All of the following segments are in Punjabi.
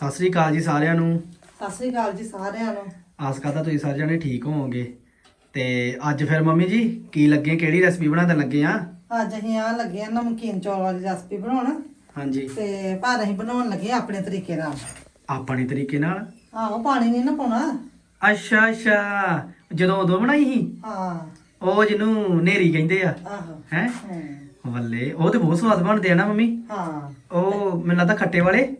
ਸਤਿ ਸ੍ਰੀ ਅਕਾਲ ਜੀ ਸਾਰਿਆਂ ਨੂੰ। ਸਤਿ ਸ੍ਰੀ ਅਕਾਲ ਜੀ ਸਾਰਿਆਂ ਨੂੰ। ਆਸ ਕਰਦਾ ਤੁਸੀਂ ਸਾਰੇ ਜਣੇ ਠੀਕ ਹੋਵੋਗੇ। ਤੇ ਅੱਜ ਫਿਰ ਮੰਮੀ ਜੀ ਕੀ ਲੱਗੇ ਕਿਹੜੀ ਰੈਸਪੀ ਬਣਾਉਣ ਲੱਗੇ ਆ? ਅੱਜ ਅਸੀਂ ਆ ਲੱਗੇ ਆ ਨਮਕੀਨ ਚੌਲ ਵਾਲੀ ਰੈਸਪੀ ਬਣਾਉਣ। ਹਾਂਜੀ। ਤੇ ਪਰ ਅਸੀਂ ਬਣਾਉਣ ਲੱਗੇ ਆ ਆਪਣੇ ਤਰੀਕੇ ਨਾਲ। ਆਪਣੇ ਤਰੀਕੇ ਨਾਲ? ਆਹੋ ਪਾਣੀ ਨਹੀਂ ਨਾ ਪਾਉਣਾ। ਅੱਛਾ ਅੱਛਾ। ਜਦੋਂ ਉਦੋਂ ਬਣਾਈ ਸੀ? ਹਾਂ। ਉਹ ਜਿਹਨੂੰ ਨੇਰੀ ਕਹਿੰਦੇ ਆ। ਆਹੋ। ਹੈ? ਹਮ, ਵੱਲੇ ਉਹ ਤੇ ਬਹੁਤ ਸਵਾਦ ਬਣਦੇ ਆ ਨਾ ਮੰਮੀ। ਹਾਂ। ਉਹ ਮੈਨੂੰ ਲੱਗਦਾ ਖੱਟੇ ਵਾਲੇ।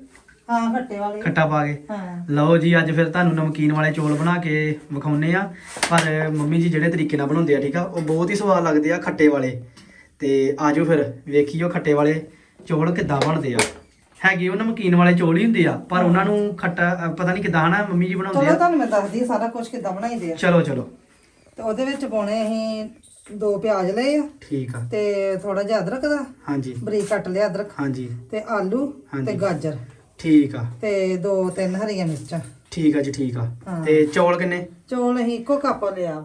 ਹਾਂ ਖੱਟੇ ਵਾਲੇ। ਖੱਟਾ ਪਾ ਕੇ। ਹਾਂ। ਲਓ ਜੀ ਅੱਜ ਫਿਰ ਤੁਹਾਨੂੰ ਨਮਕੀਨ ਵਾਲੇ ਚੌਲ ਬਣਾ ਕੇ ਵਿਖਾਉਨੇ ਆ ਪਰ ਮੰਮੀ ਜੀ ਜਿਹੜੇ ਤਰੀਕੇ ਨਾਲ ਬਣਾਉਂਦੇ ਆ ਠੀਕ ਆ ਉਹ ਬਹੁਤ ਹੀ ਸਵਾਦ ਲੱਗਦੇ ਆ ਖੱਟੇ ਵਾਲੇ। ਤੇ ਆਜੋ ਫਿਰ ਵੇਖੀਓ ਖੱਟੇ ਵਾਲੇ ਚੌਲ ਕਿੱਦਾਂ ਬਣਦੇ ਆ। ਹੈਗੇ ਉਹ ਨਮਕੀਨ ਵਾਲੇ ਚੌਲ ਹੀ ਹੁੰਦੇ ਆ ਪਰ ਉਹਨਾਂ ਨੂੰ ਖੱਟਾ ਪਤਾ ਨਹੀਂ ਕਿੱਦਾਂ ਹਨਾ ਮੰਮੀ ਜੀ ਬਣਾਉਂਦੇ ਚਲੋ ਆ ਤੁਹਾਨੂੰ ਮੈਂ ਦੱਸਦੀ ਹਾਂ ਸਾਰਾ ਕੁਝ ਕਿੱਦਾਂ ਬਣਾਈਦੇ ਆ। ਚਲੋ ਚਲੋ। ਤੇ ਉਹਦੇ ਵਿੱਚ ਪਾਉਣੇ ਅਸੀਂ ਦੋ ਪਿਆਜ਼ ਲਏ ਆ। ਠੀਕ ਆ। ਤੇ ਥੋੜਾ ਜਿਹਾ ਅਦਰਕ ਦਾ। ਹਾਂਜੀ। ਬਰੀਕ ਕੱਟ ਲਿਆ ਅਦਰਕ। ਹਾਂਜੀ। ਤੇ ਆਲੂ ਹਾਂਜੀ। ਤੇ ਗਾਜਰ। ਠੀਕ ਆ। ਤੇ ਦੋ ਤਿੰਨ ਹਰੀਆਂ ਮਿਰਚਾਂ। ਠੀਕ ਆ ਜੀ ਠੀਕ ਆ। ਹਾਂ। ਤੇ ਚੌਲ ਕਿੰਨੇ? ਚੌਲ ਅਸੀਂ ਇੱਕੋ ਕੱਪ ਲਿਆ।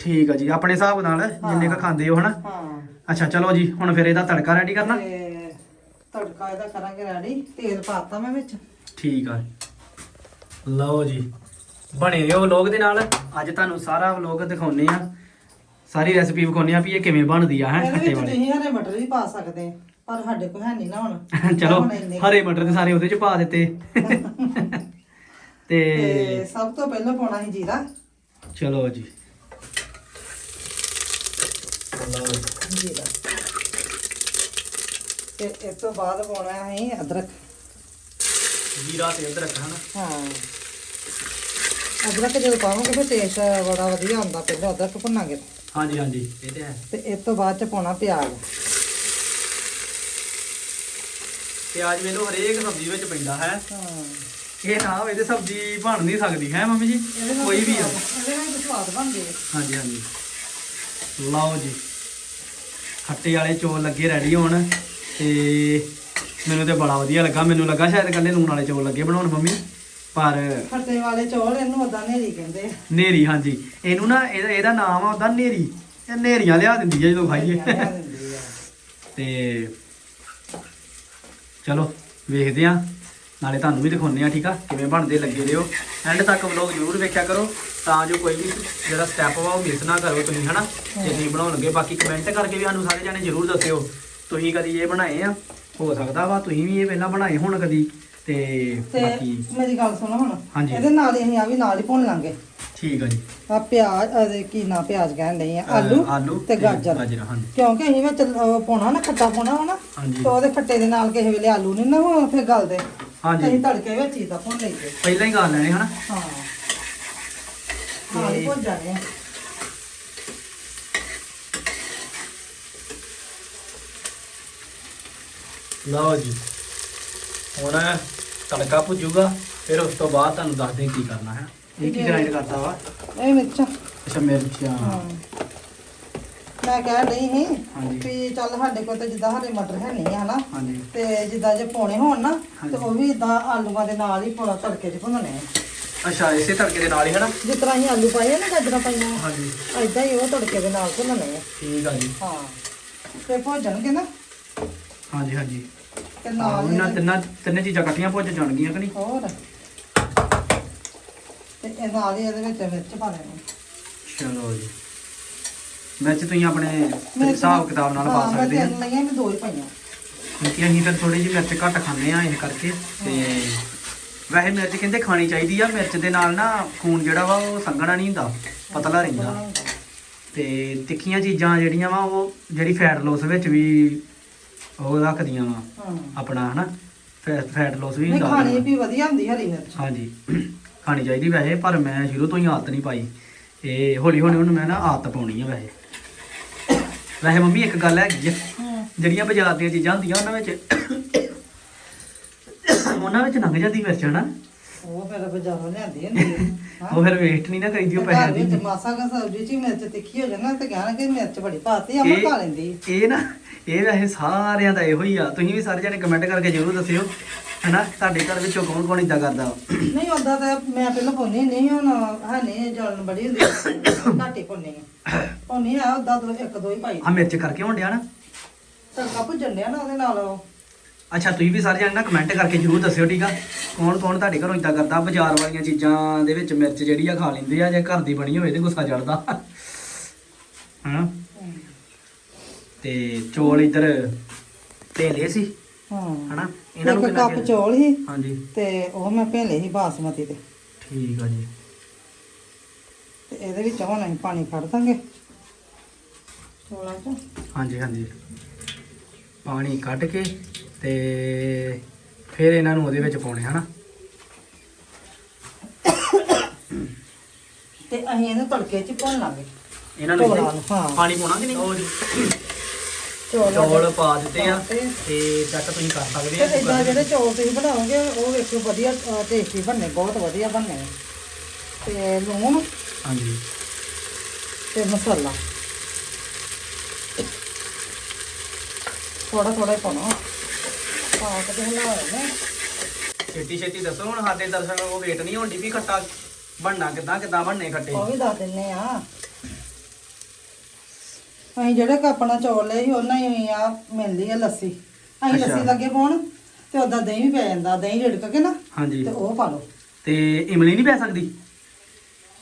ਠੀਕ ਆ ਜੀ ਆਪਣੇ ਹਿਸਾਬ ਨਾਲ ਜਿੰਨੇ ਕ ਖਾਂਦੇ ਹੋ ਹਨਾ? ਹਾਂ। ਅੱਛਾ ਚਲੋ ਜੀ ਹੁਣ ਫਿਰ ਇਹਦਾ ਤੜਕਾ ਰੈਡੀ ਕਰਨਾ? ਤੇ ਤੜਕਾ ਇਹਦਾ ਕਰਾਂਗੇ ਰੈਡੀ ਤੇਲ ਪਾਤਾ ਮੈਂ ਵਿੱਚ। ਠੀਕ ਆ। ਲਓ ਜੀ ਬਣੇ ਰਹੋ ਵਲੋਗ ਦੇ ਨਾਲ। ਅੱਜ ਤੁਹਾਨੂੰ ਸਾਰਾ ਵਲੋਗ ਦਿਖਾਉਨੇ ਆ। ਸਾਰੀ ਰੈਸਪੀ ਵਿਖਾਉਨੇ ਆ ਵੀ ਇਹ ਕਿਵੇਂ ਬਣਦੀ ਆ ਹੈ ਇਹਦੇ ਖੱਟੇ ਵਿੱਚ ਵਾਲੇ। ਤੁਸੀਂ ਹਰੇ ਮਟਰ ਵੀ ਪਾ ਸਕਦੇ ਆ, ਪਰ ਸਾਡੇ ਕੋਲ ਹੈ ਨਹੀਂ ਨਾ ਹੁਣ। ਚਲੋ ਹੁਣ ਇੰਨੇ- ਹਰੇ ਮਟਰ ਤੇ ਸਾਰੇ ਉਹਦੇ ਚ ਪਾ ਦਿੱਤੇ। ਤੇ ਤੇ ਸਭ ਤੋਂ ਪਹਿਲਾਂ ਪਾਉਣਾ ਸੀ ਜੀਰਾ। ਚਲੋ ਜੀ। ਲਓ ਜੀ। ਜੀਰਾ। ਤੇ ਇਸ ਤੋਂ ਬਾਅਦ ਪਾਉਣਾ ਹੈ ਅਦਰਕ। ਜੀਰਾ ਤੇ ਉਧਰ ਰੱਖਣਾ ਨਾ ਹਾਂ। ਅਦਰਕ ਜਦੋਂ ਪਾਵਾਂਗੇ ਫਿਰ ਟੇਸਟ ਬੜਾ ਵਧੀਆ ਆਉਂਦਾ ਪਹਿਲਾਂ ਅਦਰਕ ਭੁੰਨਾਂਗੇ। ਹਾਂਜੀ ਹਾਂਜੀ ਇਹ ਤੇ ਹੈ। ਤੇ ਇਸ ਤੋਂ ਬਾਅਦ ਚ ਪਾਉਣਾ ਪਿਆਜ਼। ਪਿਆਜ਼ ਵੇਲੋ ਹਰੇਕ ਸਬਜ਼ੀ ਵਿੱਚ ਪੈਂਦਾ ਹੈ। ਇਹ ਨਾ ਹੋਵੇ ਤੇ ਸਬਜ਼ੀ ਬਣ ਨਹੀਂ ਸਕਦੀ ਹੈ ਮੰਮੀ ਜੀ? ਕੋਈ ਵੀ ਆ। ਇਹਦੇ ਨਾਲ ਵੀ ਸਵਾਦ ਬਣਦੀ ਹੈ ਹਾਂਜੀ ਹਾਂਜੀ। ਲਓ ਜੀ। ਖੱਟੇ ਵਾਲੇ ਚੌਲ ਲੱਗੇ ਰੈਡੀ ਹੋਣ ਤੇ ਮੈਨੂੰ ਤੇ ਬੜਾ ਵਧੀਆ ਲੱਗਾ। ਮੈਨੂੰ ਲੱਗਾ ਸ਼ਾਇਦ ਕੱਲੇ ਲੂਣ ਵਾਲੇ ਚੌਲ ਲੱਗੇ ਬਣਾਉਣ ਮੰਮੀ। ਪਰ ਖੱਟੇ ਵਾਲੇ ਚੌਲ ਇਹਨੂੰ ਉਦਾਂ ਨੇਰੀ ਕਹਿੰਦੇ ਆ। ਨੇਰੀ ਹਾਂਜੀ। ਇਹਨੂੰ ਨਾ ਇਹਦਾ ਇਹਦਾ ਨਾਮ ਆ ਉਹਦਾ ਨੇਰੀ। ਇਹ ਨੇਰੀਆਂ ਲਿਆ ਦਿੰਦੀ ਹੈ ਜਦੋਂ ਖਾਈਏ। ਆ। ਤੇ ਚਲੋ ਵੇਖਦੇ ਆ ਨਾਲੇ ਤੁਹਾਨੂੰ ਵੀ ਦਿਖਾਉਂਦੇ ਆ ਠੀਕ ਆ? ਕਿਵੇਂ ਬਣਦੇ ਲੱਗੇ ਰਿਓ ਐਂਡ ਤੱਕ ਵਲੋਗ ਜ਼ਰੂਰ ਵੇਖਿਆ ਕਰੋ ਤਾਂ ਜੋ ਕੋਈ ਵੀ ਜਿਹੜਾ ਸਟੈਪ ਵਾ ਉਹ ਮਿਸ ਨਾ ਕਰੋ ਤੁਸੀਂ ਹਨਾ? ਜੇ ਤੁਸੀਂ ਬਣਾਉਣ ਲੱਗੇ ਬਾਕੀ ਕਮੈਂਟ ਕਰਕੇ ਵੀ ਸਾਨੂੰ ਸਾਰੇ ਜਾਣੇ ਜ਼ਰੂਰ ਦੱਸਿਓ। ਤੁਸੀਂ ਕਦੀ ਇਹ ਬਣਾਏ ਆ? ਹੋ ਸਕਦਾ ਵਾ ਤੁਸੀਂ ਵੀ ਇਹ ਪਹਿਲਾਂ ਬਣਾਏ ਹੋਣ ਕਦੀ ਤੇ ਤੇ ਬਾਕੀ ਮੇਰੀ ਗੱਲ ਸੁਣੋ ਹੁਣ। ਹਾਂਜੀ। ਇਹਦੇ ਨਾਲ ਹੀ ਅਸੀਂ ਆ ਵੀ ਨਾਲ ਹੀ ਭੁੰਨ ਲਾਂਗੇ। ਠੀਕ ਆ ਜੀ। ਆ ਪਿਆਜ਼ ਅਹ ਕੀ ਨਾ ਪਿਆਜ਼ ਕਹਿਣ ਲਈ ਆ? ਆਲੂ ਆਲੂ ਤੇ ਗਾਜਰ। ਗਾਜਰ ਹਾਂਜੀ। ਕਿਉਂਕਿ ਅਸੀਂ ਵਿੱਚ ਉਹ ਪਾਉਣਾ ਨਾ ਖੱਟਾ ਪਾਉਣਾ ਵਾ ਨਾ ਹਾਂਜੀ। ਤੇ ਉਹਦੇ ਖੱਟੇ ਦੇ ਨਾਲ ਕਿਸੇ ਵੇਲੇ ਆਲੂ ਨਹੀਂ ਨਾ ਉਹ ਫਿਰ ਗਲਦੇ ਹਾਂਜੀ। ਅਸੀਂ ਤੜਕੇ ਵਿੱਚ ਹੀ ਤਾਂ ਭੁੰਨ ਲਈਏ। ਪਹਿਲਾਂ ਹੀ ਗਾ ਲੈਣੇ ਹਨਾ? ਹਾਂ। ਹਾਂ ਇਹ ਭੁੱਜ ਜਾਣੇ ਆ। ਲਓ ਜੀ। ਹੁਣ ਤੜਕਾ ਭੁੱਜੂਗਾ ਫਿਰ ਉਸ ਤੋਂ ਬਾਅਦ ਤੁਹਾਨੂੰ ਦੱਸਦੇ ਕੀ ਕਰਨਾ ਹੈ। ਇਹ ਕੀ ਗ੍ਰਾਈਂਡ ਕਰਤਾ ਵਾ। ਇਹ ਮਿਰਚਾਂ ਅੱਛਾ ਮਿਰਚਾਂ ਹਾਂ। ਮੈਂ ਕਹਿ ਰਹੀ ਸੀ ਹਾਂਜੀ। ਵੀ ਚੱਲ ਸਾਡੇ ਕੋਲ ਤਾਂ ਜਿੱਦਾਂ ਹਰੇ ਮਟਰ ਹੈ ਨਹੀਂ ਹਨਾ? ਹਾਂਜੀ। ਤੇ ਜਿੱਦਾਂ ਜੇ ਪਾਉਣੇ ਹੋਣ ਨਾ ਹਾਂਜੀ। ਤੇ ਉਹ ਵੀ ਇਦਾਂ ਆਲੂਆਂ ਦੇ ਨਾਲ ਹੀ ਪਾਉਣਾ ਤੜਕੇ 'ਚ ਭੁੰਨਣੇ ਆ। ਅੱਛਾ ਇਸੇ ਤੜਕੇ ਦੇ ਨਾਲ ਹੀ ਹਨਾ? ਜਿਸ ਤਰ੍ਹਾਂ ਅਸੀਂ ਆਲੂ ਪਾਏ ਆ ਨਾ ਗਾਜਰਾਂ ਪਾਈਆਂ। ਹਾਂਜੀ। ਹੀ ਉਹ ਤੜਕੇ ਦੇ ਨਾਲ ਭੁੰਨਣੇ ਆ। ਠੀਕ ਆ ਜੀ। ਹਾਂ। ਤੇ ਭੁੱਜਣਗੇ ਨਾ। ਹਾਂਜੀ ਹਾਂਜੀ। ਤੇ ਆਹ ਨਾਲ ਇਹਨਾਂ ਹੀ ਤਿੰਨਾਂ ਤਿੰਨੇ ਚੀਜ਼ਾਂ ਇਕੱਠੀਆਂ ਭੁੱਜ ਜਾਣਗੀਆਂ ਕਿ ਨਹੀਂ? ਹੋਰ? ਤੇ ਇਹ ਹੀ ਇਹਦੇ ਵਿੱਚ ਮਿਰਚ ਪਾ ਦੇਣੀ। ਚਲੋ ਜੀ। ਮਿਰਚ ਤੁਸੀਂ ਆਪਣੇ ਹਿਸਾਬ ਕਿਤਾਬ ਨਾਲ ਪਾ ਹਾਂ, ਸਕਦੇ ਆ। ਲਈਆਂ ਮੈਂ ਦੋ ਹੀ ਪਾਈਆਂ। ਕਿਉਂਕਿ ਅਸੀਂ ਤਾਂ ਥੋੜੀ ਜਿਹੀ ਮਿਰਚ ਘੱਟ ਖਾਂਦੇ ਆ ਇਸ ਕਰਕੇ। ਤੇ ਵੈਸੇ ਮਿਰਚ ਕਹਿੰਦੇ ਖਾਣੀ ਚਾਹੀਦੀ ਆ ਮਿਰਚ ਦੇ ਨਾਲ ਨਾ ਖੂਨ ਜਿਹੜਾ ਵਾ ਉਹ ਸੰਘਣਾ ਨਹੀਂ ਹੁੰਦਾ ਪਤਲਾ ਰਹਿੰਦਾ। ਤੇ ਤਿੱਖੀਆਂ ਚੀਜ਼ਾਂ ਜਿਹੜੀਆਂ ਵਾ ਉਹ ਜਿਹੜੀ ਫੈਟ ਲੋਸ ਵਿੱਚ ਵੀ ਉਹ ਰੱਖਦੀਆਂ ਵਾ। ਹਾਂ। ਆਪਣਾ ਹਨਾ ਫੈਟ ਲੋਸ ਵੀ ਨਹੀਂ ਹੁੰਦਾ। ਖਾਣੀ। ਵੀ ਵਧੀਆ ਹੁੰਦੀ ਹਰੀ ਮਿਰਚ। ਹਾਂਜੀ। ਖਾਣੀ ਚਾਹੀਦੀ ਵੈਸੇ ਪਰ ਮੈਂ ਸ਼ੁਰੂ ਤੋਂ ਹੀ ਆਦਤ ਨਹੀਂ ਪਾਈ। ਇਹ ਹੌਲੀ ਹੌਲੀ ਹੁਣ ਮੈਂ ਨਾ ਆਦਤ ਪਾਉਣੀ ਆ ਵੈਸੇ। ਵੈਸੇ ਮੰਮੀ ਇੱਕ ਗੱਲ ਹੈਗੀ ਆ। ਜਿਹੜੀਆਂ ਬਾਜ਼ਾਰ ਦੀਆਂ ਚੀਜ਼ਾਂ ਹੁੰਦੀਆਂ ਉਹਨਾਂ ਵਿੱਚ ਉਹਨਾਂ ਵਿੱਚ ਲੰਘ ਜਾਂਦੀ ਮਿਰਚ ਹਨਾ? ਉਹ ਫਿਰ ਬਾਜ਼ਾਰੋਂ ਲਿਆਂਦੀ ਹੁੰਦੀ ਉਹ ਫਿਰ ਵੇਸਟ ਨਹੀਂ ਨਾ ਕਰੀਦੀ ਉਹ ਘਰ ਪੈਸੇ ਵਿੱਚ ਦੀ। ਮਾਸਾ ਕਾ ਸਬਜ਼ੀ ਚ ਹੀ ਮਿਰਚ ਤਿੱਖੀ ਹੋ ਜਾਣਾ ਤੇ ਕਹਿਣਾ ਕਿ ਮਿਰਚ ਬੜੀ ਪਾਤੀ ਆ ਮੈਂ ਇਹ- ਖਾ ਲੈਂਦੀ ਇਹ ਨਾ ਇਹ ਵੈਸੇ ਸਾਰਿਆਂ ਦਾ ਇਹੋ ਹੀ ਆ। ਤੁਸੀਂ ਵੀ ਸਾਰੇ ਜਣੇ ਕਮੈਂਟ ਕਰਕੇ ਜ਼ਰੂਰ ਦੱਸਿਓ ਹਨਾ? ਤੁਹਾਡੇ ਘਰ ਵਿੱਚੋਂ ਕੌਣ ਕੌਣ ਇਦਾਂ ਕਰਦਾ? ਵਾ? ਨਹੀਂ ਉਦਾਂ ਤਾਂ ਮੈਂ ਪਹਿਲਾਂ ਪਾਉਣੀ ਨਹੀਂ ਹੁਣ ਹੈ ਨਹੀਂ ਜਲਨ ਬੜੀ ਹੁੰਦੀ ਘੱਟ ਹੀ ਪਾਉਣੀ ਆ। ਪਾਉਣੀ ਆ ਉਦਾਂ ਇੱਕ ਦੋ ਹੀ ਪਾਈ। ਆ ਮਿਰਚ ਕਰਕੇ ਹੋਣ ਡਿਆ ਨਾ? ਤੜਕਾ ਭੁੱਜਣ ਡਿਆ ਨਾ ਉਹਦੇ ਨਾਲ ਉਹ। ਅੱਛਾ ਤੁਸੀਂ ਵੀ ਸਾਰੇ ਜਣੇ ਨਾ ਕਮੈਂਟ ਕਰਕੇ ਜਰੂਰ ਦੱਸਿਓ ਠੀਕ ਆ? ਕੌਣ ਕੌਣ ਤੁਹਾਡੇ ਘਰੋਂ ਇਦਾਂ ਕਰਦਾ ਬਾਜ਼ਾਰ ਵਾਲੀਆਂ ਚੀਜ਼ਾਂ ਦੇ ਵਿੱਚ ਮਿਰਚ ਜਿਹੜੀ ਆ ਖਾ ਲੈਂਦੇ ਆ ਜੇ ਘਰ ਦੀ ਬਣੀ ਹੋਵੇ ਤੇ ਗੁੱਸਾ ਚੜਦਾ। ਹਨਾ? ਤੇ ਚੋਲ ਇੱਧਰ ਭੇਲੇ ਸੀ ਹਾਂ। ਹਨਾ? ਇਹਨਾਂ ਨੂੰ ਇੱਕ ਕਿੰਨਾ ਕੱਪ ਚਿਰ- ਚੌਲ ਸੀ ਹਾਂਜੀ। ਤੇ ਉਹ ਮੈਂ ਭੇਲੇ ਸੀ ਬਾਸਮਤੀ ਦੇ। ਠੀਕ ਆ ਜੀ। ਤੇ ਇਹਦੇ ਵਿੱਚ ਹੁਣ ਅਸੀਂ ਪਾਣੀ ਕੱਢ ਦਾਂਗੇ। ਚੌਲਾਂ 'ਚ। ਹਾਂਜੀ ਹਾਂਜੀ। ਪਾਣੀ ਕੱਢ ਕੇ ਤੇ ਫਿਰ ਇਹਨਾਂ ਨੂੰ ਉਹਦੇ ਵਿੱਚ ਪਾਉਣੇ ਹਨਾ? ਤੇ ਅਸੀਂ ਇਹਨੂੰ ਤੜਕੇ 'ਚ ਭੁੰਨ ਲਾਂਗੇ। ਇਹਨਾਂ ਨੂੰ ਚੌਲਾਂ ਨੂੰ, ਹਾਂ। ਪਾਣੀ ਪਾਉਣਾ ਕਿ ਨਹੀਂ? ਉਹ ਜੀ। ਚੌਲ ਪਾ ਦਿੱਤੇ ਆ। ਤੇ ਚੱਕ ਤੁਸੀਂ ਕਰ ਸਕਦੇ ਤੇ ਆ ਇਦਾਂ ਜਿਹੜੇ ਚੌਲ ਤੁਸੀਂ ਬਣਾਓਗੇ ਉਹ ਵੇਖੋ ਵਧੀਆ ਟੇਸਟੀ ਬਣਨੇ ਬਹੁਤ ਵਧੀਆ ਬਣਨੇ। ਤੇ ਲੂਣ ਹਾਂਜੀ। ਤੇ ਮਸਾਲਾ। ਥੋੜਾ ਥੋੜਾ ਪਾਉਣਾ। ਪਾ ਕੇ ਤੇ ਹਿਲਾ ਲੈਣਾ। ਛੇਤੀ ਛੇਤੀ ਦੱਸੋ ਹੁਣ ਸਾਡੇ ਦਰਸ਼ਕਾਂ ਨੂੰ ਵੇਟ ਨਹੀਂ ਹੁੰਦੀ ਵੀ ਖੱਟਾ ਬਣਨਾ ਕਿੱਦਾਂ ਕਿੱਦਾਂ ਬਣਨੇ ਖੱਟੇ? ਉਹ ਵੀ ਦੱਸ ਦਿੰਨੇ ਆ। ਅਸੀਂ ਜਿਹੜੇ ਕੱਪਣਾ ਚੌਲ ਲਏ ਸੀ ਉਹਨਾਂ ਹੀ ਆ ਮਿਲਦੀ ਆ ਲੱਸੀ। ਅਸੀਂ ਅੱਛਾ। ਲੱਸੀ ਲੱਗੇ ਪਾਉਣ ਤੇ ਉਦਾਂ ਦਹੀਂ ਵੀ ਪੈ ਜਾਂਦਾ ਦਹੀਂ ਰਿੜਕ ਕੇ ਨਾ ਹਾਂਜੀ। ਤੇ ਉਹ ਪਾ ਲਓ। ਤੇ ਇਮਲੀ ਨਹੀਂ ਪੈ ਸਕਦੀ?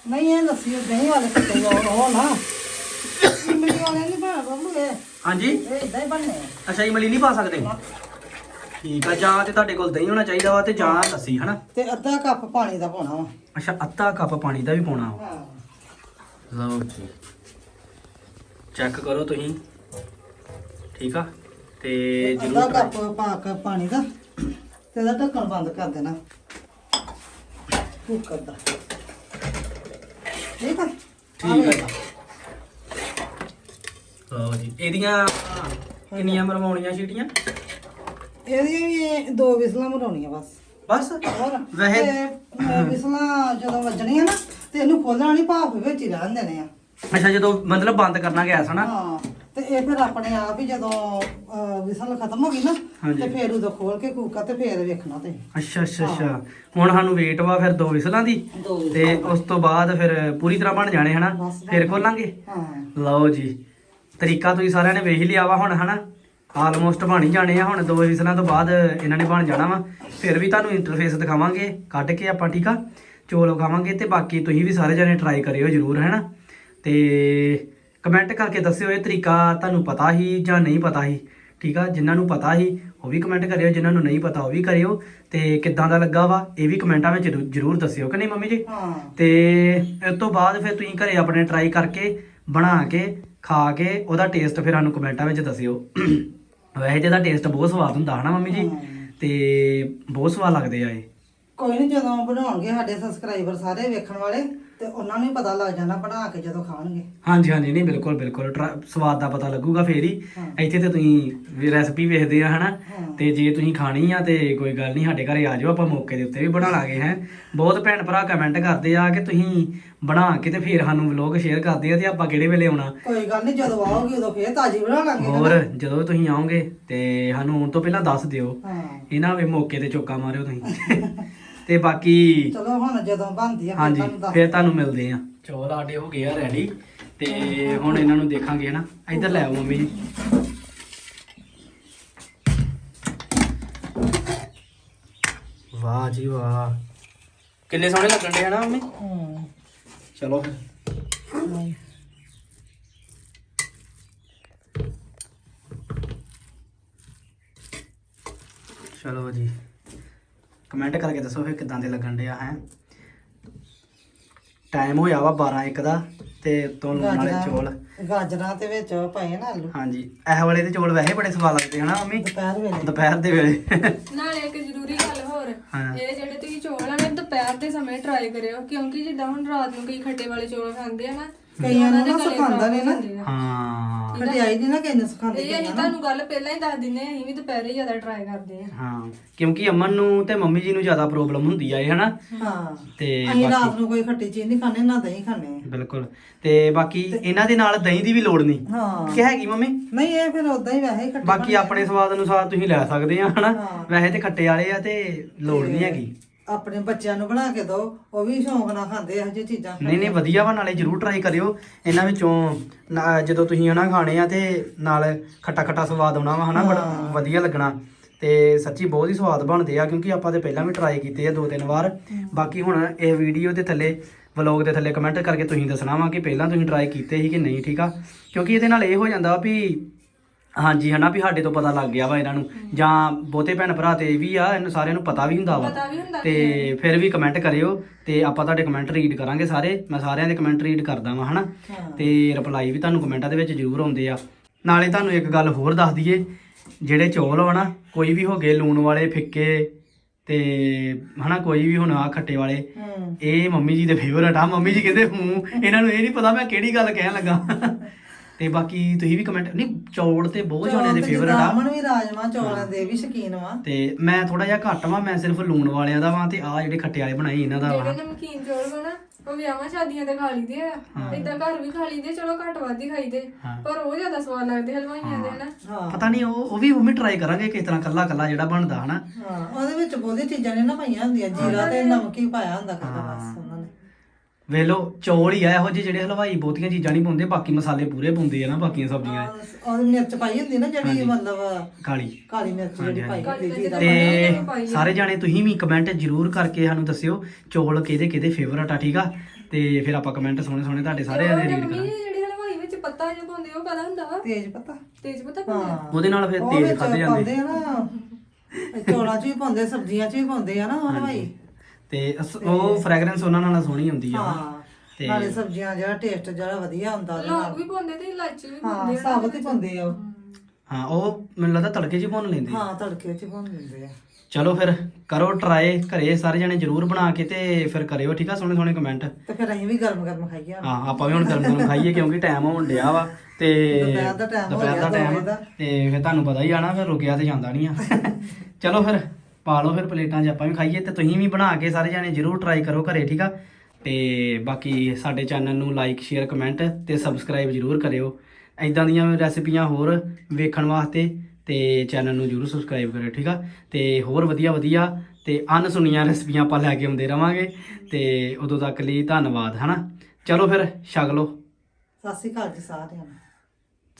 ਨਹੀਂ ਇਹ ਲੱਸੀ ਉਹ ਦਹੀਂ ਵਾਲੇ ਕੱਟੇ ਉਹ ਉਹ ਨਾ। ਮਿੱਟੀ ਵਾਲੇ ਨਹੀਂ ਬਣਾ ਬੱਬੂ ਇਹ ਹਾਂਜੀ। ਇਹ ਇਦਾਂ ਹੀ ਬਣਨੇ ਆ। ਅੱਛਾ ਇਮਲੀ ਨਹੀਂ ਪਾ ਸਕਦੇ? ਠੀਕ ਆ ਜਾਂ ਤੇ ਤੁਹਾਡੇ ਕੋਲ ਦਹੀਂ ਹੋਣਾ ਚਾਹੀਦਾ ਵਾ ਤੇ ਜਾਂ ਲੱਸੀ ਹਨਾ? ਤੇ ਅੱਧਾ ਕੱਪ ਪਾਣੀ ਦਾ ਪਾਉਣਾ ਵਾ। ਅੱਛਾ ਅੱਧਾ ਕੱਪ ਪਾਣੀ ਦਾ ਵੀ ਪਾਉਣਾ ਵਾ। ਹਾਂ। ਲਓ ਜੀ। ਚੈੱਕ ਕਰੋ ਤੁਸੀਂ। ਠੀਕ ਆ? ਤੇ ਅੱਧਾ ਜਰੂਰ ਕੱਪ ਪਾ ਕੇ ਪਾਣੀ ਦਾ ਤੇ ਇਹਦਾ ਢੱਕਣ ਬੰਦ ਕਰ ਦੇਣਾ। ਕੁੱਕਰ ਦਾ। ਠੀਕ ਹੈ ਠੀਕ ਆ ਜੀ। ਲਓ ਜੀ ਇਹਦੀਆਂ ਕਿੰਨੀਆਂ ਮਰਵਾਉਣੀਆਂ ਸੀਟੀਆਂ? ਇਹਦੀਆਂ ਵੀ ਦੋ ਵਿਸਲਾਂ ਮਰਾਉਣੀਆਂ ਬਸ। ਬਸ? ਹੋਰ? ਵੈਸੇ- ਤੇ, ਅਹ, ਵਿਸਲਾਂ ਜਦੋਂ ਵੱਜਣੀਆਂ ਨਾ ਤੇ ਇਹਨੂੰ ਖੋਲਣਾ ਨਹੀਂ ਭਾਫ ਵਿੱਚ ਹੀ ਰਹਿਣ ਦੇਣੇ ਆ। ਅੱਛਾ ਜਦੋਂ ਮਤਲਬ ਬੰਦ ਕਰਨਾ ਗੈਸ ਹਨਾ ਹਾਂ ਤੇ ਇਹ ਫਿਰ ਆਪਣੇ ਆਪ ਹੀ ਜਦੋਂ ਅਹ, ਵਿਸਲ ਖਤਮ ਹੋ ਗਈ ਨਾ ਹਾਂਜੀ। ਤੇ ਫਿਰ ਉਦੋਂ ਖੋਲ ਕੇ ਕੁੱਕਰ ਤੇ ਫੇਰ ਵੇਖਣਾ ਤੇ ਅੱਛਾ ਅੱਛਾ ਅੱਛਾ। ਹੁਣ ਸਾਨੂੰ ਵੇਟ ਵਾ ਫਿਰ ਦੋ ਵਿਸਲਾਂ ਦੀ ਦੋ ਤੇ ਉਸ ਤੋਂ ਬਾਅਦ ਫਿਰ ਪੂਰੀ ਤਰ੍ਹਾਂ ਬਣ ਜਾਣੇ ਹਨਾ? ਬਸ ਫਿਰ ਖੋਲਾਂਗੇ? ਹਾਂ। ਲਓ ਜੀ। ਤਰੀਕਾ ਤੁਸੀਂ ਸਾਰਿਆਂ ਨੇ ਵੇਖ ਹੀ ਲਿਆ ਵਾ ਹੁਣ ਹਨਾ? ਆਲਮੋਸਟ ਬਣ ਹੀ ਜਾਣੇ ਆ ਹੁਣ ਦੋ ਵਿਸਲਾਂ ਤੋਂ ਬਾਅਦ ਇਹਨਾਂ ਨੇ ਬਣ ਜਾਣਾ ਵਾ। ਫਿਰ ਵੀ ਤੁਹਾਨੂੰ ਇੰਟਰਫੇਸ ਦਿਖਾਵਾਂਗੇ ਕੱਢ ਕੇ ਆਪਾਂ ਠੀਕ ਆ? ਚੋਲ ਵਿਖਾਵਾਂਗੇ ਤੇ ਬਾਕੀ ਤੁਸੀਂ ਵੀ ਸਾਰੇ ਜਣੇ ਟਰਾਈ ਕਰਿਓ ਜਰੂਰ ਹੈਨਾ? ਤੇ ਕਮੈਂਟ ਕਰਕੇ ਦੱਸਿਓ ਇਹ ਤਰੀਕਾ ਤੁਹਾਨੂੰ ਪਤਾ ਹੀ ਜਾਂ ਨਹੀਂ ਪਤਾ ਹੀ ਠੀਕ ਆ? ਜਿਨ੍ਹਾਂ ਨੂੰ ਪਤਾ ਹੀ ਉਹ ਵੀ ਕਮੈਂਟ ਕਰਿਓ ਜਿਨ੍ਹਾਂ ਨੂੰ ਨਹੀਂ ਪਤਾ ਉਹ ਵੀ ਕਰਿਓ। ਤੇ ਕਿੱਦਾਂ ਦਾ ਲੱਗਾ ਵਾ ਇਹ ਵੀ ਕਮੈਂਟਾਂ ਵਿੱਚ ਜ਼ਰੂ- ਜ਼ਰੂਰ ਦੱਸਿਓ ਕਿ ਨਹੀਂ ਮੰਮੀ ਜੀ? ਹਾਂ। ਤੇ ਇਸ ਤੋਂ ਬਾਅਦ ਫਿਰ ਤੁਸੀਂ ਘਰੇ ਆਪਣੇ ਟਰਾਈ ਕਰਕੇ ਬਣਾ ਕੇ ਖਾ ਕੇ ਉਹਦਾ ਟੇਸਟ ਫਿਰ ਸਾਨੂੰ ਕਮੈਂਟਾਂ ਵਿੱਚ ਦੱਸਿਓ। ਵੈਸੇ ਤੇ ਇਹਦਾ ਟੇਸਟ ਬਹੁਤ ਸਵਾਦ ਹੁੰਦਾ ਹਨਾ ਮੰਮੀ ਜੀ? ਹਾਂ। ਤੇ ਬਹੁਤ ਸਵਾਦ ਲੱਗਦੇ ਆ ਇਹ। ਕੋਈ ਨਹੀਂ ਜਦੋਂ ਬਣਾਉਣਗੇ ਸਾਡੇ ਸਬਸਕ੍ਰਾਈਬਰ ਸਾਰੇ ਵੇਖਣ ਵਾਲੇ ਤੇ ਉਹਨਾਂ ਨੂੰ ਵੀ ਪਤਾ ਲੱਗ ਜਾਣਾ ਬਣਾ ਕੇ ਜਦੋਂ ਖਾਣਗੇ। ਹਾਂਜੀ ਹਾਂਜੀ ਨਹੀਂ ਬਿਲਕੁਲ ਬਿਲਕੁਲ। ਟਰਾ- ਸਵਾਦ ਦਾ ਪਤਾ ਲੱਗੂਗਾ ਫੇਰ ਹੀ। ਹਾਂ। ਇੱਥੇ ਤੇ ਤੁਸੀਂ ਵੀ ਰੈਸਪੀ ਵੇਖਦੇ ਆ ਹਨਾ? ਹਾਂ। ਤੇ ਜੇ ਤੁਸੀਂ ਖਾਣੀ ਆ ਤੇ ਕੋਈ ਗੱਲ ਨਹੀਂ ਸਾਡੇ ਘਰੇ ਆ ਜਾਓ ਆਪਾਂ ਮੌਕੇ ਦੇ ਉੱਤੇ ਵੀ ਬਣਾ ਲਾਂਗੇ ਹੈ? ਬਹੁਤ ਭੈਣ ਭਰਾ ਕਮੈਂਟ ਕਰਦੇ ਆ ਕਿ ਤੁਸੀਂ ਬਣਾ ਕੇ ਤੇ ਫਿਰ ਸਾਨੂੰ ਵਲੌਗ ਸ਼ੇਅਰ ਕਰਦੇ ਆ ਤੇ ਆਪਾਂ ਕਿਹੜੇ ਵੇਲੇ ਆਉਣਾ? ਕੋਈ ਗੱਲ ਨਹੀਂ ਜਦੋਂ ਆਓਗੇ ਉਦੋਂ ਫੇਰ ਤਾਜੀ ਬਣਾ ਲਾਂਗੇ ਹੋਰ ਜਦੋਂ ਤੁਸੀਂ ਆਓਗੇ ਤੇ ਸਾਨੂੰ ਆਉਣ ਤੋਂ ਪਹਿਲਾਂ ਦੱਸ ਦਿਓ। ਹਾਂ। ਇਹਨਾਂ ਵੇ ਮੌਕੇ ਤੇ ਚੋਕਾ ਮਾਰਿਓ ਤੁਸੀਂ। ਤੇ ਬਾਕੀ ਚਲੋ ਹੁਣ ਜਦੋਂ ਬਣਦੀ ਆ ਫਿਰ ਹਾਂਜੀ ਤੁਹਾਨੂੰ ਦੱਸ ਫਿਰ ਤੁਹਾਨੂੰ ਮਿਲਦੇ ਆ। ਚੌਲ ਸਾਡੇ ਹੋ ਗਏ ਆ ਰੈਡੀ ਤੇ ਹੁਣ ਇਹਨਾਂ ਨੂੰ ਦੇਖਾਂਗੇ ਹਨਾ? ਇੱਧਰ ਲੈ ਆਓ ਮੰਮੀ ਜੀ। ਵਾਹ ਜੀ ਵਾਹ। ਕਿੰਨੇ ਸੋਹਣੇ ਲੱਗਣ ਦੇ ਹਨਾ ਮੰਮੀ? ਹੂੰ। ਚਲੋ ਫਿਰ। ਨਹੀਂ। ਚਲੋ ਜੀ। ਕਮੈਂਟ ਕਰਕੇ ਦੱਸੋ ਫਿਰ ਕਿਦਾਂ ਦੇ ਲੱਗਣ ਡਿਆ ਹੈ? ਟਾਈਮ ਹੋਇਆ ਵਾ 12 ਇੱਕ ਦਾ ਤੇ ਤੋਂ ਨਾਲੇ ਚੌਲ। ਗਾਜਰਾਂ ਤੇ ਵਿੱਚ ਉਹ ਪਏ ਨਾ ਆਲੂ। ਹਾਂਜੀ ਇਹ ਵਾਲੇ ਤੇ ਚੌਲ ਵੈਸੇ ਬੜੇ ਸਵਾਦ ਲੱਗਦੇ ਹਨਾ ਮੰਮੀ? ਦੁਪਹਿਰ ਵੇਲੇ। ਦੁਪਹਿਰ ਦੇ ਵੇਲੇ। ਨਾਲੇ ਇੱਕ ਜ਼ਰੂਰੀ ਗੱਲ ਹੋਰ ਹਾਂ। ਇਹ ਜਿਹੜੇ ਤੁਸੀਂ ਚੌਲ ਆ ਨਾ ਦੁਪਹਿਰ ਦੇ ਸਮੇਂ ਟਰਾਈ ਕਰਿਓ ਕਿਉਂਕਿ ਜਿੱਦਾਂ ਹੁਣ ਰਾਤ ਨੂੰ ਕਈ ਖੱਟੇ ਵਾਲੇ ਚੌਲ ਖਾਂਦੇ ਆ ਨਾ ਕਈਆਂ ਨੂੰ ਉਹਨਾਂ ਦੇ ਨਾ ਖਰਾਬ ਨੀ। ਨਾ। ਹੋ। ਹਾਂ। ਖਟਿਆਈ ਦੀ ਨਾ ਕਿੰਨੇ ਸਿਖਾਉਂਦੇ ਇਹ ਅਸੀਂ ਤੁਹਾਨੂੰ ਗੱਲ ਪਹਿਲਾਂ ਹੀ ਦੱਸ ਦਿੰਨੇ ਆ ਅਸੀਂ ਵੀ ਦੁਪਹਿਰੇ ਜ਼ਿਆਦਾ ਟਰਾਈ ਕਰਦੇ ਆ ਹਾਂ ਕਿਉਂਕਿ ਅਮਨ ਨੂੰ ਤੇ ਮੰਮੀ ਜੀ ਨੂੰ ਜ਼ਿਆਦਾ ਪ੍ਰੋਬਲਮ ਹੁੰਦੀ ਆ ਇਹ ਹਨਾ? ਹਾਂ। ਤੇ ਅਸੀਂ ਬਾਕੀ ਰਾਤ ਨੂੰ ਕੋਈ ਖੱਟੀ ਚੀਜ਼ ਨਹੀਂ ਖਾਣੇ ਨਾ ਦਹੀਂ ਖਾਣੇ ਬਿਲਕੁਲ। ਤੇ ਬਾਕੀ ਇਹਨਾਂ ਦੇ ਨਾਲ ਦਹੀਂ ਦੀ ਵੀ ਲੋੜ ਨਹੀਂ ਹਾਂ। ਕਿ ਹੈਗੀ ਮੰਮੀ? ਨਹੀਂ ਇਹ ਫਿਰ ਉਦਾਂ ਹੀ ਵੈਸੇ ਹੀ ਖੱਟੀ ਬਾਕੀ ਆਪਣੇ ਸਵਾਦ ਅਨੁਸਾਰ ਤੁਸੀਂ ਲੈ ਸਕਦੇ ਆ ਹਨਾ। ਵੈਸੇ ਤੇ ਖੱਟੇ ਵਾਲੇ ਆ ਤੇ ਲੋੜ ਨਹੀਂ ਹੈਗੀ। ਆਪਣੇ ਬੱਚਿਆਂ ਨੂੰ ਬਣਾ ਕੇ ਦਿਓ ਉਹ ਵੀ ਸ਼ੌਂਕ ਨਾਲ ਖਾਂਦੇ ਇਹੋ ਜਿਹੀਆਂ ਚੀਜ਼ਾਂ ਨਹੀਂ ਨਹੀਂ ਵਧੀਆ ਵਾ ਨਾਲੇ ਜਰੂਰ ਟਰਾਈ ਕਰਿਓ। ਇਹਨਾਂ ਵਿੱਚੋਂ ਨਾ- ਜਦੋਂ ਤੁਸੀਂ ਹਨਾ ਖਾਣੇ ਆ ਤੇ ਨਾਲ ਖੱਟਾ ਖੱਟਾ ਸਵਾਦ ਆਉਣਾ ਵਾ ਹਨਾ ਬੜਾ ਹਾਂ। ਵਧੀਆ ਲੱਗਣਾ। ਤੇ ਸੱਚੀ ਬਹੁਤ ਹੀ ਸਵਾਦ ਬਣਦੇ ਆ ਕਿਉਂਕਿ ਆਪਾਂ ਤੇ ਪਹਿਲਾਂ ਵੀ ਟਰਾਈ ਕੀਤੇ ਆ ਦੋ ਤਿੰਨ ਵਾਰ। ਬਾਕੀ ਹੁਣ ਇਹ ਵੀਡੀਓ ਦੇ ਥੱਲੇ ਵਲੌਗ ਦੇ ਥੱਲੇ ਕਮੈਂਟ ਕਰਕੇ ਤੁਸੀਂ ਦੱਸਣਾ ਵਾ ਕਿ ਪਹਿਲਾਂ ਤੁਸੀਂ ਟਰਾਈ ਕੀਤੇ ਸੀ ਕਿ ਨਹੀਂ ਠੀਕ ਆ? ਕਿਉਂਕਿ ਇਹਦੇ ਨਾਲ ਇਹ ਹੋ ਜਾਂਦਾ ਵੀ ਹਾਂਜੀ ਹਨਾ ਵੀ ਸਾਡੇ ਤੋਂ ਪਤਾ ਲੱਗ ਗਿਆ ਵਾ ਇਹਨਾਂ ਨੂੰ। ਜਾਂ ਬਹੁਤੇ ਭੈਣ ਭਰਾ ਤੇ ਇਹ ਵੀ ਆ ਇਹਨੂੰ ਸਾਰਿਆਂ ਨੂੰ ਪਤਾ ਵੀ ਹੁੰਦਾ ਵਾ। ਪਤਾ ਵੀ ਹੁੰਦਾ ਤੇ ਫਿਰ ਵੀ ਕਮੈਂਟ ਕਰਿਓ ਤੇ ਆਪਾਂ ਤੁਹਾਡੇ ਕਮੈਂਟ ਰੀਡ ਕਰਾਂਗੇ ਸਾਰੇ। ਮੈਂ ਸਾਰਿਆਂ ਦੇ ਕਮੈਂਟ ਰੀਡ ਕਰਦਾ ਵਾਂ ਹਨਾ। ਤੇ ਰਿਪਲਾਈ ਵੀ ਤੁਹਾਨੂੰ ਕਮੈਂਟਾਂ ਦੇ ਵਿੱਚ ਜ਼ਰੂਰ ਆਉਂਦੇ ਆ। ਨਾਲੇ ਤੁਹਾਨੂੰ ਇੱਕ ਗੱਲ ਹੋਰ ਦੱਸ ਦਈਏ ਜਿਹੜੇ ਚੌਲ ਨਾ ਕੋਈ ਵੀ ਹੋ ਗਏ ਲੂਣ ਵਾਲੇ ਫਿੱਕੇ ਤੇ ਹਨਾ ਕੋਈ ਵੀ ਹੁਣ ਆ ਖੱਟੇ ਵਾਲੇ ਇਹ ਮੰਮੀ ਜੀ ਦੇ ਫੇਵਰਟ ਆ। ਮੰਮੀ ਜੀ ਕਹਿੰਦੇ ਹੂੰ ਇਹਨਾਂ ਨੂੰ ਇਹ ਨਹੀਂ ਪਤਾ ਮੈਂ ਕਿਹੜੀ ਗੱਲ ਕਹਿਣ ਲੱਗਾ। ਤੇ ਬਾਕੀ ਤੁਸੀਂ ਵੀ ਕਮੈਂਟ ਨਹੀਂ ਚੌਲ ਤੇ ਬਹੁਤ ਜਾਣਿਆਂ ਦੇ ਫੇਵਰਟ ਆ। ਅਮਨ ਵੀ ਰਾਜਮਾ ਚੌਲਾਂ ਦੇ ਵੀ ਸ਼ਕੀਨ ਵਾ। ਤੇ ਮੈਂ ਥੋੜਾ ਜਿਹਾ ਘੱਟ ਵਾਂ ਮੈਂ ਸਿਰਫ ਲੂਣ ਵਾਲਿਆਂ ਦਾ ਵਾਂ ਤੇ ਆ ਜਿਹੜੇ ਖੱਟੇ ਵਾਲੇ ਬਣਾਏ ਇਹਨਾਂ ਦਾ ਵਾ। ਜਿਹੜੇ ਨਮਕੀਨ ਚੌਲ ਬਣਾ ਉਹ ਵਿਆਹਾਂ ਸ਼ਾਦੀਆਂ ਤੇ ਖਾ ਲਈਦੇ ਆ। ਇਦਾਂ ਘਰ ਵੀ ਖਾ ਲਈਦੇ ਚਲੋ ਘੱਟ ਵੱਧ ਹੀ ਖਾਈਦੇ। ਪਰ ਉਹ ਜ਼ਿਆਦਾ ਸਵਾਦ ਲੱਗਦੇ ਹਲਵਾਈਆਂ ਦੇ ਨਾ ਪਤਾ ਨਹੀਂ ਉਹ ਉਹ ਵੀ ਮੰਮੀ ਟਰਾਈ ਕਰਾਂਗੇ ਕਿਸ ਤਰ੍ਹਾਂ ਕੱਲਾ ਕੱਲਾ ਜਿਹੜਾ ਬਣਦਾ ਹਨਾ? ਉਹਦੇ ਵਿੱਚ ਬਹੁਤੀ ਚੀਜ਼ਾਂ ਨੇ ਨਾ ਪਾਈਆਂ ਹੁੰਦੀਆਂ ਜੀਰਾ ਤੇ ਨਮਕ ਹੀ ਪਾਇਆ ਹੁੰਦਾ ਕੱਲਾ ਬਸ। ਵੇਖ ਲਓ ਚੌਲ ਹੀ ਆ ਇਹੋ ਜਿਹੇ ਜਿਹੜੇ ਹਲਵਾਈ ਬਹੁਤੀਆਂ ਚੀਜ਼ਾਂ ਨਹੀਂ ਪਾਉਂਦੇ ਬਾਕੀ ਮਸਾਲੇ ਪੂਰੇ ਪਾਉਂਦੇ ਆ ਨਾ ਬਾਕੀਆਂ ਸਬਜ਼ੀਆਂ। ਹਾਂ, ਉਹਦੀ ਮਿਰਚ ਪਾਈ ਹੁੰਦੀ ਨਾ ਜਿਹੜੀ ਮਤਲਬ ਕਾਲੀ। ਕਾਲੀ ਮਿਰਚ ਜਿਹੜੀ ਪਾਈ ਹੁੰਦੀ ਤੇ ਸਾਰੇ ਜਾਣੇ ਤੁਸੀਂ ਵੀ ਕਮੈਂਟ ਜ਼ਰੂਰ ਕਰਕੇ ਸਾਨੂੰ ਦੱਸਿਓ ਚੌਲ ਕਿਹਦੇ ਕਿਹਦੇ ਫੇਵਰਟ ਆ ਠੀਕ ਆ? ਤੇ ਫਿਰ ਆਪਾਂ ਕਮੈਂਟ ਸੋਹਣੇ ਸੋਹਣੇ ਤੁਹਾਡੇ ਸਾਰਿਆਂ ਦੇ ਰੀਡ ਕਰਾਂਗੇ। ਜਿਹੜੀ ਹਲਵਾਈ ਵਿੱਚ ਪੱਤਾ ਜਿਹਾ ਪਾਉਂਦੇ ਉਹ ਕਾਹਦਾ ਹੁੰਦਾ ਵਾ? ਤੇਜ ਪਤਾ। ਤੇਜ ਪੱਤਾ ਪਾਉਂਦੇ ਆ? ਹਾਂ ਉਹਦੇ ਨਾਲ ਫਿਰ ਉਹ ਤੇਜ਼ ਵਿੱਚ ਖਾਦੇ ਜਾਂਦੇ। ਪਾਉਂਦੇ ਆ ਨਾ। ਚੌਲਾਂ 'ਚ ਵੀ ਪਾਉਂਦੇ ਸਬਜ਼ੀਆਂ 'ਚ ਵੀ ਪਾਉਂਦੇ ਆ ਨਾ ਉਹ ਹਲਵਾਈ। ਤੇ ਅਸ- ਉਹ ਫ੍ਰੈਗਰੈਂਸ ਉਹਨਾਂ ਨਾਲ ਸੋਹਣੀ ਹੁੰਦੀ ਆ। ਹਾਂ ਤੇ- ਨਾਲੇ ਸਬਜ਼ੀਆਂ ਜਿਹੜਾ ਟੇਸਟ ਜਿਹੜਾ ਵਧੀਆ ਹੁੰਦਾ ਉਹਦੇ ਲੌਂਗ ਨਾਲ। ਵੀ ਪਾਉਂਦੇ ਤੇ ਇਲਾਚੀ ਵੀ ਹਾਂ ਪਾਉਂਦੇ ਆ ਸਾਬਤ ਹੀ ਪਾਉਂਦੇ ਆ ਉਹ। ਹਾਂ ਉਹ ਮੈਨੂੰ ਲੱਗਦਾ ਤੜਕੇ 'ਚ ਹੀ ਭੁੰਨ ਲੈਂਦੇ ਆ। ਹਾਂ ਤੜਕੇ 'ਚ ਭੁੰਨ ਦਿੰਦੇ ਆ। ਚਲੋ ਫਿਰ ਕਰੋ ਟਰਾਈ ਘਰੇ ਸਾਰੇ ਜਾਣੇ ਜ਼ਰੂਰ ਬਣਾ ਕੇ ਤੇ ਫਿਰ ਕਰਿਓ ਠੀਕ ਆ? ਸੋਹਣੇ ਸੋਹਣੇ ਕਮੈਂਟ ਤੇ ਫਿਰ ਅਸੀਂ ਵੀ ਗਰਮ ਗਰਮ ਖਾਈਏ। ਹਾਂ ਆਪਾਂ ਵੀ ਹੁਣ ਗਰਮ ਗਰਮ ਖਾਈਏ ਕਿਉਂਕਿ ਟਾਈਮ ਹੋਣ ਡਿਆ ਵਾ ਤੇ ਦੁਪਹਿਰ ਦਾ time ਹੋ ਦੁਪਹਿਰ ਗਿਆ, ਦਾ ਦੋ time ਵਜੇ ਦਾ। ਤੇ ਫਿਰ ਤੁਹਾਨੂੰ ਪਤਾ ਹੀ ਆ ਨਾ ਫਿਰ ਰੁਕਿਆ ਤੇ ਜਾਂਦਾ ਨਹੀਂ ਆ। ਚਲੋ ਫਿਰ। ਪਾ ਲਓ ਫਿਰ ਪਲੇਟਾਂ 'ਚ ਆਪਾਂ ਵੀ ਖਾਈਏ ਤੇ ਤੁਸੀਂ ਵੀ ਬਣਾ ਕੇ ਸਾਰੇ ਜਾਣੇ ਜ਼ਰੂਰ ਟਰਾਈ ਕਰੋ ਘਰੇ, ਠੀਕ ਆ? ਤੇ ਬਾਕੀ ਸਾਡੇ ਚੈਨਲ ਨੂੰ ਲਾਈਕ ਸ਼ੇਅਰ ਕਮੈਂਟ ਤੇ ਸਬਸਕ੍ਰਾਈਬ ਜ਼ਰੂਰ ਕਰਿਓ। ਐਦਾਂ ਦੀਆਂ ਰੈਸਪੀਆਂ ਹੋਰ ਵੇਖਣ ਵਾਸਤੇ ਤੇ ਚੈਨਲ ਨੂੰ ਜ਼ਰੂਰ ਸਬਸਕ੍ਰਾਈਬ ਕਰਿਓ, ਠੀਕ ਆ? ਤੇ ਹੋਰ ਵਧੀਆ ਵਧੀਆ ਤੇ ਅਨਸੁਣੀਆਂ ਰੈਸਪੀਆਂ ਆਪਾਂ ਲੈ ਕੇ ਆਉਂਦੇ ਰਵਾਂਗੇ। ਤੇ ਉਦੋਂ ਤੱਕ ਲਈ ਧੰਨਵਾਦ, ਹਨਾ? ਚਲੋ ਫਿਰ, ਛਕ ਲਓ। ਸਤਿ ਸ਼੍ਰੀ ਅਕਾਲ ਜੀ ਸਾਰਿਆਂ ਨੂੰ।